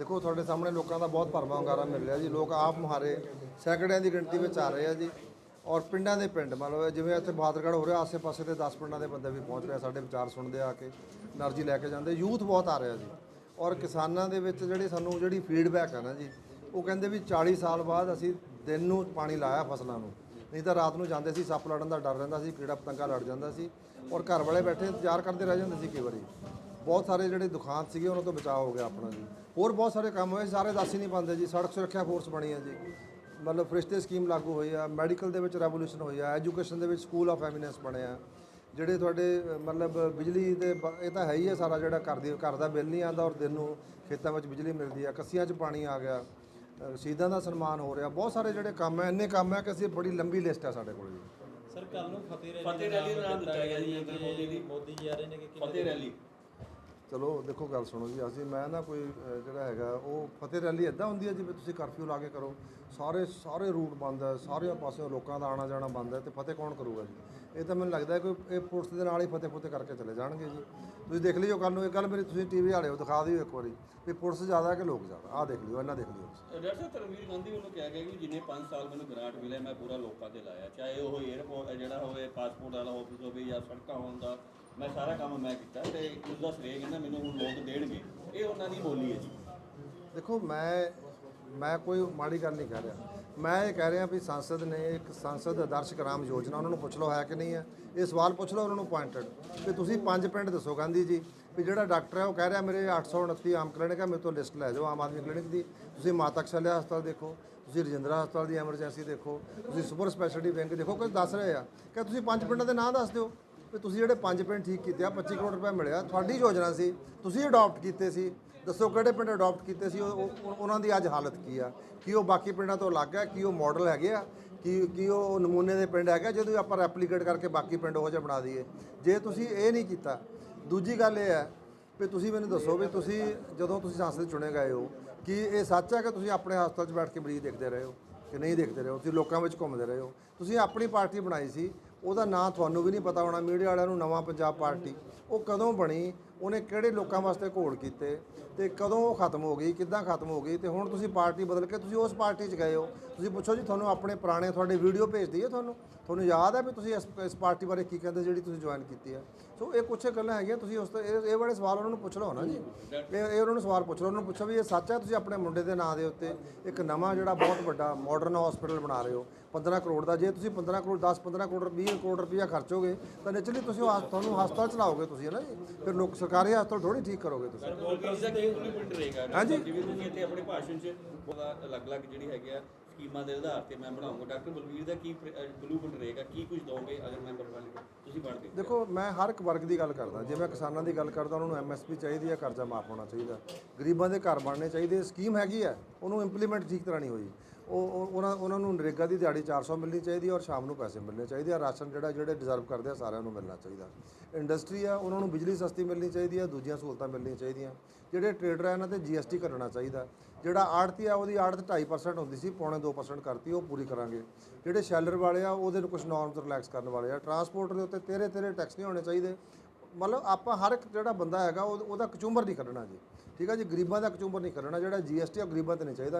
ਦੇਖੋ, ਤੁਹਾਡੇ ਸਾਹਮਣੇ ਲੋਕਾਂ ਦਾ ਬਹੁਤ ਭਰਵਾਂ ਹੁੰਗਾਰਾ ਮਿਲ ਰਿਹਾ ਜੀ। ਲੋਕ ਆਪ ਮੁਹਾਰੇ ਸੈਂਕੜਿਆਂ ਦੀ ਗਿਣਤੀ ਵਿੱਚ ਆ ਰਹੇ ਆ ਜੀ। ਔਰ ਪਿੰਡਾਂ ਦੇ ਪਿੰਡ, ਮਤਲਬ ਜਿਵੇਂ ਇੱਥੇ ਬਹਾਦਰਗੜ੍ਹ ਹੋ ਰਿਹਾ, ਆਸੇ-ਪਾਸੇ ਦੇ 10 ਪਿੰਡਾਂ ਦੇ ਬੰਦੇ ਵੀ ਪਹੁੰਚ ਰਹੇ ਸਾਡੇ ਵਿਚਾਰ ਸੁਣਦੇ ਆ ਕੇ, એનર્ਜੀ ਲੈ ਕੇ ਜਾਂਦੇ। ਯੂਥ ਬਹੁਤ ਆ ਰਿਹਾ ਜੀ। ਔਰ ਕਿਸਾਨਾਂ ਦੇ ਵਿੱਚ ਜਿਹੜੇ ਸਾਨੂੰ ਜਿਹੜੀ ਫੀਡਬੈਕ ਆ ਨਾ ਜੀ, ਉਹ ਕਹਿੰਦੇ ਵੀ 40 ਸਾਲ ਬਾਅਦ ਅਸੀਂ ਦਿਨ ਨੂੰ ਪਾਣੀ ਲਾਇਆ ਫਸਲਾਂ ਨੂੰ। ਨਹੀਂ ਤਾਂ ਰਾਤ ਨੂੰ ਜਾਂਦੇ ਸੀ, ਸੱਪ ਲੜਨ ਦਾ ਡਰ ਰਹਿੰਦਾ ਸੀ, ਕੀੜਾ ਪਤੰਗਾ ਲੜ ਜਾਂਦਾ ਸੀ। ਔਰ ਘਰ ਵਾਲੇ ਬੈਠੇ ਇੰਤਜ਼ਾਰ ਕਰਦੇ ਰਹਿ ਜਾਂਦੇ ਸੀ ਕਈ ਵਾਰੀ। ਬਹੁਤ ਸਾਰੇ ਜਿਹੜੇ ਦੁਖਾਂਤ ਸੀਗੇ ਉਹਨਾਂ ਤੋਂ ਬਚਾਅ ਹੋ ਗਿਆ ਆਪਣਾ ਜੀ। ਹੋਰ ਬਹੁਤ ਸਾਰੇ ਕੰਮ ਹੋਏ ਸਾਰੇ ਦੱਸ ਹੀ ਨਹੀਂ ਪਾਉਂਦੇ ਜੀ। ਸੜਕ ਸੁਰੱਖਿਆ ਫੋਰਸ ਬਣੀ ਹੈ ਜੀ। ਮਤਲਬ ਫਰਿਸ਼ਤੇ ਸਕੀਮ ਲਾਗੂ ਹੋਈ ਆ ਮੈਡੀਕਲ ਦੇ ਵਿੱਚ ਰੈਵੋਲੂਸ਼ਨ ਹੋਈ ਆ ਐਜੂਕੇਸ਼ਨ ਦੇ ਵਿੱਚ ਸਕੂਲ ਆਫ ਐਮੀਨੈਂਸ ਬਣਿਆ ਜਿਹੜੇ ਤੁਹਾਡੇ ਮਤਲਬ ਬਿਜਲੀ ਦੇ ਇਹ ਤਾਂ ਹੈ ਹੀ ਹੈ ਸਾਰਾ ਜਿਹੜਾ ਘਰ ਦੀ ਘਰ ਦਾ ਬਿੱਲ ਨਹੀਂ ਆਉਂਦਾ ਔਰ ਦਿਨ ਨੂੰ ਖੇਤਾਂ ਵਿੱਚ ਬਿਜਲੀ ਮਿਲਦੀ ਆ ਕੱਸੀਆਂ 'ਚ ਪਾਣੀ ਆ ਗਿਆ ਸ਼ਹੀਦਾਂ ਦਾ ਸਨਮਾਨ ਹੋ ਰਿਹਾ। ਬਹੁਤ ਸਾਰੇ ਜਿਹੜੇ ਕੰਮ ਹੈ ਇੰਨੇ ਕੰਮ ਹੈ ਕਿ ਅਸੀਂ ਬੜੀ ਲੰਬੀ ਲਿਸਟ ਹੈ ਸਾਡੇ ਕੋਲ ਜੀ। ਸਰ ਕੱਲ ਨੂੰ ਫਤਿਹ ਰੈਲੀ ਫਤਿਹ ਰੈਲੀ ਦਾ ਨਾਮ ਦਿੱਤਾ ਗਿਆ ਜੀ ਮੋਦੀ ਜੀ ਆ ਰਹੇ ਨੇ ਕਿ ਫਤਿਹ ਰੈਲੀ। ਚਲੋ ਦੇਖੋ ਗੱਲ ਸੁਣੋ ਜੀ ਅਸੀਂ ਮੈਂ ਨਾ ਕੋਈ ਅ, ਜਿਹੜਾ ਹੈਗਾ ਉਹ ਫਤਿਹ ਰੈਲੀ ਇਦਾਂ ਹੁੰਦੀ ਹੈ ਜਿਵੇਂ ਤੁਸੀਂ ਕਰਫਿਊ ਲਾ ਕੇ ਕਰੋ। ਸਾਰੇ ਸਾਰੇ ਰੂਟ ਬੰਦ ਹੈ ਸਾਰਿਆਂ ਪਾਸਿਓਂ ਲੋਕਾਂ ਦਾ ਆਣਾ ਜਾਣਾ ਬੰਦ ਹੈ ਤੇ ਫਤਿਹ ਕੌਣ ਕਰੂਗਾ ਜੀ? ਇਹ ਤਾਂ ਮੈਨੂੰ ਲੱਗਦਾ ਹੈ ਕੋਈ ਇਹ ਪੁਲਿਸ ਦੇ ਨਾਲ ਹੀ ਫਤਿਹ ਫਤਿਹ ਕਰਕੇ ਚਲੇ ਜਾਣਗੇ ਜੀ। ਤੁਸੀਂ ਦੇਖ ਲਿਓ ਕੱਲ ਨੂੰ ਇਹ ਗੱਲ ਮੇਰੀ ਤੁਸੀਂ ਟੀਵੀ ਵਾਲਿਓ ਦਿਖਾ ਦਿਓ ਇੱਕ ਵਾਰੀ ਵੀ ਪੁਲਿਸ ਜ਼ਿਆਦਾ ਕਿ ਲੋਕ ਜ਼ਿਆਦਾ? ਆਹ ਦੇਖ ਲਿਓ ਇਹਨਾਂ ਦੇਖ ਲਿਓ ਡਾਕਟਰ ਸਾਹਿਬ ਤਰਵੀਰ ਗਾਂਧੀ ਵੱਲੋਂ ਕਿਹਾ ਗਿਆ ਕਿ ਜਿੰਨੇ 5 ਸਾਲ ਮੈਨੂੰ ਗ੍ਰਾਂਟ ਮਿਲਿਆ ਮੈਂ ਪੂਰਾ ਲੋਕਾਂ ਤੇ ਲਾਇਆ। ਚਾਹੇ ਉਹ 에어ਪੋਰਟ ਜਿਹੜਾ ਹੋਵੇ ਪਾਸਪੋਰਟ ਵਾਲਾ ਆਫਿਸ ਹੋਵੇ ਜਾਂ ਸੜਕਾਂ ਹੋਣ ਦਾ ਮੈਂ ਸਾਰਾ ਕੰਮ ਮੈਂ ਕੀਤਾ ਤੇ ਉਸ ਦਾ ਸ੍ਰੇਅ ਕਹਿੰਦਾ ਮੈਨੂੰ ਹੁਣ ਲੋਕ ਦੇਣਗੇ। ਇਹ ਉਹਨਾਂ ਦੀ ਬੋਲੀ ਹੈ ਜੀ। ਦੇਖੋ, ਮੈਂ ਮੈਂ ਕੋਈ ਮਾੜੀ ਗੱਲ ਨਹੀਂ ਕਹਿ ਰਿਹਾ। ਮੈਂ ਇਹ ਕਹਿ ਰਿਹਾ ਵੀ ਸੰਸਦ ਨੇ ਇੱਕ ਸੰਸਦ ਆਦਰਸ਼ ਗ੍ਰਾਮ ਯੋਜਨਾ, ਉਹਨਾਂ ਨੂੰ ਪੁੱਛ ਲਓ ਹੈ ਕਿ ਨਹੀਂ ਹੈ। ਇਹ ਸਵਾਲ ਪੁੱਛ ਲਓ, ਉਹਨਾਂ ਨੂੰ ਪੁਆਇੰਟਡ ਕਿ ਤੁਸੀਂ ਪੰਜ ਪਿੰਡ ਦੱਸੋ ਗਾਂਧੀ ਜੀ, ਵੀ ਜਿਹੜਾ ਡਾਕਟਰ ਹੈ ਉਹ ਕਹਿ ਰਿਹਾ ਮੇਰੇ 829 ਆਮ ਕਲੀਨਿਕ ਹੈ, ਮੇਰੇ ਤੋਂ ਲਿਸਟ ਲੈ ਜਾਓ ਆਮ ਆਦਮੀ ਕਲੀਨਿਕ ਦੀ। ਤੁਸੀਂ ਮਾਤਾ ਕਸ਼ਲਿਆ ਹਸਪਤਾਲ ਦੇਖੋ, ਤੁਸੀਂ ਰਜਿੰਦਰਾ ਹਸਪਤਾਲ ਦੀ ਐਮਰਜੈਂਸੀ ਦੇਖੋ, ਤੁਸੀਂ ਸੁਪਰ ਸਪੈਸ਼ਲਿਟੀ ਬੈਂਕ ਦੇਖੋ ਕੁਝ ਦੱਸ ਰਹੇ ਆ। ਕਿ ਤੁਸੀਂ ਪੰਜ ਪਿੰਡਾਂ ਦੇ ਨਾਂ ਦੱਸ ਦਿਓ? ਵੀ ਤੁਸੀਂ ਜਿਹੜੇ ਪੰਜ ਪਿੰਡ ਠੀਕ ਕੀਤੇ ਆ 25 ਕਰੋੜ ਰੁਪਏ ਮਿਲਿਆ, ਤੁਹਾਡੀ ਯੋਜਨਾ ਸੀ, ਤੁਸੀਂ ਅਡਾਪਟ ਕੀਤੇ ਸੀ, ਦੱਸੋ ਕਿਹੜੇ ਪਿੰਡ ਅਡਾਪਟ ਕੀਤੇ ਸੀ, ਉਹ- ਉਹਨਾਂ ਦੀ ਅੱਜ ਹਾਲਤ ਕੀ ਆ? ਕੀ ਉਹ ਬਾਕੀ ਪਿੰਡਾਂ ਤੋਂ ਅਲੱਗ ਹੈ ਕੀ ਉਹ ਮਾਡਲ ਹੈਗੇ ਆ? ਕੀ ਕੀ ਉਹ ਨਮੂਨੇ ਦੇ ਪਿੰਡ ਹੈਗਾ ਜਦੋਂ ਆਪਾਂ ਰੈਪਲੀਕੇਟ ਕਰਕੇ ਬਾਕੀ ਪਿੰਡ ਉਹ ਜਿਹਾ ਬਣਾ ਦਈਏ। ਜੇ ਤੁਸੀਂ ਇਹ ਨਹੀਂ ਕੀਤਾ, ਦੂਜੀ ਗੱਲ ਇਹ ਹੈ ਵੀ ਤੁਸੀਂ ਮੈਨੂੰ ਦੱਸੋ ਵੀ ਤੁਸੀਂ ਜਦੋਂ ਤੁਸੀਂ ਸੰਸਦ ਚੁਣੇ ਗਏ ਹੋ, ਕਿ ਇਹ ਸੱਚ ਹੈ ਕਿ ਤੁਸੀਂ ਆਪਣੇ ਹਸਪਤਾਲ 'ਚ ਬੈਠ ਕੇ ਮਰੀਜ਼ ਦੇਖਦੇ ਰਹੇ ਹੋ ਕਿ ਨਹੀਂ ਦੇਖਦੇ ਰਹੇ ਹੋ? ਤੁਸੀਂ ਲੋਕਾਂ ਵਿੱਚ ਘੁੰਮਦੇ ਰਹੇ ਹੋ? ਤੁਸੀਂ ਆਪਣੀ ਪਾਰਟੀ ਬਣਾਈ ਸੀ ਉਹਦਾ ਨਾਂ ਤੁਹਾਨੂੰ ਵੀ ਨਹੀਂ ਪਤਾ ਹੋਣਾ, ਮੀਡੀਆ ਵਾਲਿਆਂ ਨੂੰ ਨਵਾਂ ਪੰਜਾਬ ਪਾਰਟੀ। ਉਹ ਕਦੋਂ ਬਣੀ, ਉਹਨੇ ਕਿਹੜੇ ਲੋਕਾਂ ਵਾਸਤੇ ਘੋਲ ਕੀਤੇ ਤੇ ਕਦੋਂ ਉਹ ਖਤਮ ਹੋ ਗਈ, ਕਿੱਦਾਂ ਖਤਮ ਹੋ ਗਈ ਤੇ ਹੁਣ ਤੁਸੀਂ ਪਾਰਟੀ ਬਦਲ ਕੇ ਤੁਸੀਂ ਉਸ ਪਾਰਟੀ 'ਚ ਗਏ ਹੋ। ਤੁਸੀਂ ਪੁੱਛੋ ਜੀ, ਤੁਹਾਨੂੰ ਆਪਣੇ ਪੁਰਾਣੇ ਤੁਹਾਡੇ ਵੀਡੀਓ ਭੇਜਦੀ ਹੈ ਤੁਹਾਨੂੰ? ਤੁਹਾਨੂੰ ਯਾਦ ਹੈ ਵੀ ਤੁਸੀਂ ਇਸ ਇਸ ਪਾਰਟੀ ਬਾਰੇ ਕੀ ਕਹਿੰਦੇ, ਜਿਹੜੀ ਤੁਸੀਂ ਜੁਆਇਨ ਕੀਤੀ ਹੈ? ਸੋ ਇਹ ਕੁਛ ਗੱਲਾਂ ਹੈਗੀਆਂ, ਤੁਸੀਂ ਉਸ ਤੋਂ, ਇਹ ਇਹ ਵਾਲੇ ਸਵਾਲ ਉਹਨਾਂ ਨੂੰ ਪੁੱਛ ਲਓ ਨਾ ਜੀ। ਇਹ ਇਹ ਉਹਨਾਂ ਨੂੰ ਸਵਾਲ ਪੁੱਛ ਲਓ, ਉਹਨਾਂ ਨੂੰ ਪੁੱਛੋ ਵੀ ਇਹ ਸੱਚ ਹੈ, ਤੁਸੀਂ ਆਪਣੇ ਮੁੰਡੇ ਦੇ ਨਾਂ ਦੇ ਉੱਤੇ ਇੱਕ ਨਵਾਂ ਜਿਹੜਾ ਬਹੁਤ ਵੱਡਾ ਮਾਡਰਨ ਹਸਪੀਟਲ ਬਣਾ ਰਹੇ ਹੋ। 15 ਕਰੋੜ ਦਾ। ਜੇ ਤੁਸੀਂ 15 ਕਰੋੜ 10 15 ਕਰੋੜ 20 ਕਰੋੜ ਰੁਪਈਆ ਖਰਚੋਗੇ ਤਾਂ ਨੈਚੁਰਲੀ ਤੁਸੀਂ ਉਹ ਹਸ- ਤੁਹਾਨੂੰ ਹਸਪਤਾਲ ਚਲਾਓਗੇ ਤੁਸੀਂ ਹੈ ਨਾ ਜੀ? ਫਿਰ ਲੋਕ ਸਰਕਾਰੀ ਹਸਪਤਾਲ ਥੋੜੀ ਠੀਕ ਕਰੋਗੇ ਤੁਸੀਂ। ਬਲਵੀਰ ਦਾ ਕੀ ਬਲੂਪ੍ਰਿੰਟ ਰਹੇਗਾ? ਹਾਂਜੀ। ਜਿਵੇਂ ਤੁਸੀਂ ਇੱਥੇ ਆਪਣੇ ਭਾਸ਼ਣ 'ਚ ਉਹਦਾ ਅਲੱਗ-ਅਲੱਗ ਜਿਹੜੀ ਹੈਗੀ ਆ ਸਕੀਮਾਂ ਦੇ ਆਧਾਰ ਤੇ ਮੈਂ ਬਣਾਉਂਗਾ। ਡਾਕਟਰ ਬਲਵੀਰ ਦਾ ਕੀ ਬਲੂਪ੍ਰਿੰਟ ਰਹੇਗਾ? ਕੀ ਕੁਝ ਦੋਗੇ ਅਗਰ ਮੈਂਬਰ ਬਣ ਗਏ ਤੁਸੀਂ ਬਣਦੇ ਦੇਖੋ ਮੈਂ ਹਰ ਇੱਕ ਵਰਗ ਦੀ ਗੱਲ ਕਰਦਾ। ਜੇ ਮੈਂ ਕਿਸਾਨਾਂ ਦੀ ਗੱਲ ਕਰਦਾ ਉਹਨਾਂ ਨੂੰ ਐਮਐਸਪੀ ਚਾਹੀਦੀ ਹੈ ਕਰਜ਼ਾ ਮਾਫ ਹੋਣਾ ਚਾਹੀਦਾ। ਗਰੀਬਾਂ ਦੇ ਘਰ ਬਣਨੇ ਚਾਹੀਦੇ। ਸਕੀਮ ਹੈਗੀ ਹੈ ਉਹਨੂੰ ਇੰਪਲੀਮੈਂਟ ਠੀਕ ਤਰ੍ਹਾਂ ਨਹੀਂ ਹੋਈ। ਉਹ ਉਹ- ਉਹਨਾਂ ਉਹਨਾਂ ਨੂੰ ਨਰੇਗਾ ਦੀ ਦਿਹਾੜੀ 400 ਮਿਲਣੀ ਚਾਹੀਦੀ ਹੈ ਔਰ ਸ਼ਾਮ ਨੂੰ ਪੈਸੇ ਮਿਲਣੇ ਚਾਹੀਦੇ ਆ। ਰਾਸ਼ਨ ਜਿਹੜਾ, ਜਿਹੜੇ ਡਿਜ਼ਰਵ ਕਰਦੇ ਆ, ਸਾਰਿਆਂ ਨੂੰ ਮਿਲਣਾ ਚਾਹੀਦਾ। ਇੰਡਸਟਰੀ ਆ, ਉਹਨਾਂ ਨੂੰ ਬਿਜਲੀ ਸਸਤੀ ਮਿਲਣੀ ਚਾਹੀਦੀ ਹੈ ਦੂਜੀਆਂ ਸਹੂਲਤਾਂ ਮਿਲਣੀਆਂ ਚਾਹੀਦੀਆਂ। ਜਿਹੜੇ ਟ੍ਰੇਡਰ ਆ, ਇਹਨਾਂ ਤੇ ਜੀਐਸਟੀ ਕਰਨਾ ਚਾਹੀਦਾ। ਜਿਹੜਾ ਆੜਤੀ ਆ, ਉਹਦੀ ਆੜਤ 2.5% ਹੁੰਦੀ ਸੀ, ਪੌਣੇ 2% ਕਰਤੀ, ਉਹ ਪੂਰੀ ਕਰਾਂਗੇ। ਜਿਹੜੇ ਸ਼ੈਲਰ ਵਾਲੇ ਆ, ਉਹਦੇ ਨੂੰ ਕੁਝ ਨਾਰਮਸ ਰਿਲੈਕਸ ਕਰਨ ਵਾਲੇ ਆ। ਟਰਾਂਸਪੋਰਟ ਦੇ ਉੱਤੇ ਤੇਰੇ ਤੇਰੇ ਟੈਕਸ ਨਹੀਂ ਹੋਣੇ ਚਾਹੀਦੇ। ਮਤਲਬ ਆਪਾਂ ਹਰ ਇੱਕ ਜਿਹੜਾ ਬੰਦਾ ਹੈਗਾ ਉਹਦਾ ਕਚੂੰਬਰ ਨਹੀਂ ਕੱਢਣਾ ਜੀ। ਠੀਕ ਆ ਜੀ, ਗਰੀਬਾਂ ਦਾ ਕਚੂੰਬਰ ਨਹੀਂ ਕੱਢਣਾ। ਜਿਹੜਾ ਜੀਐਸਟੀ ਆ ਗਰੀਬਾਂ ਤੇ ਨਹੀਂ ਚਾਹੀਦਾ।